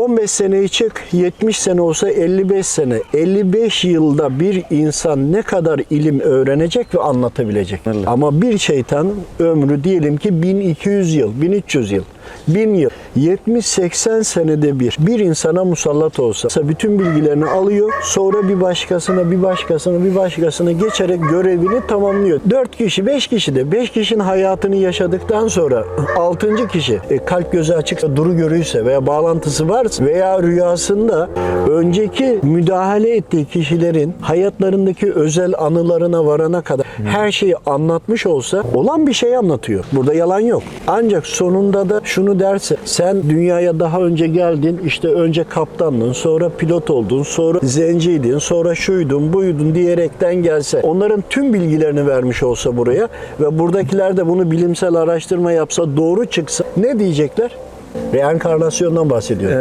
15 seneyi çık, 70 sene olsa 55 sene. 55 yılda bir insan ne kadar ilim öğrenecek ve anlatabilecek. Ama bir şeytanın ömrü diyelim ki 1200 yıl, 1300 yıl. 1000 yıl, 70-80 senede bir bir insana musallat olsa bütün bilgilerini alıyor sonra bir başkasına bir başkasına bir başkasına geçerek görevini tamamlıyor. 4 kişi 5 kişi de 5 kişinin hayatını yaşadıktan sonra 6. kişi e, kalp gözü açık duru görüyorsa veya bağlantısı varsa veya rüyasında önceki müdahale ettiği kişilerin hayatlarındaki özel anılarına varana kadar her şeyi anlatmış olsa olan bir şey anlatıyor. Burada yalan yok. Ancak sonunda da şunu derse sen dünyaya daha önce geldin işte önce kaptandın sonra pilot oldun sonra zenciydin sonra şuydun buydun diyerekten gelse onların tüm bilgilerini vermiş olsa buraya ve buradakiler de bunu bilimsel araştırma yapsa doğru çıksa ne diyecekler? Reenkarnasyondan bahsediyor.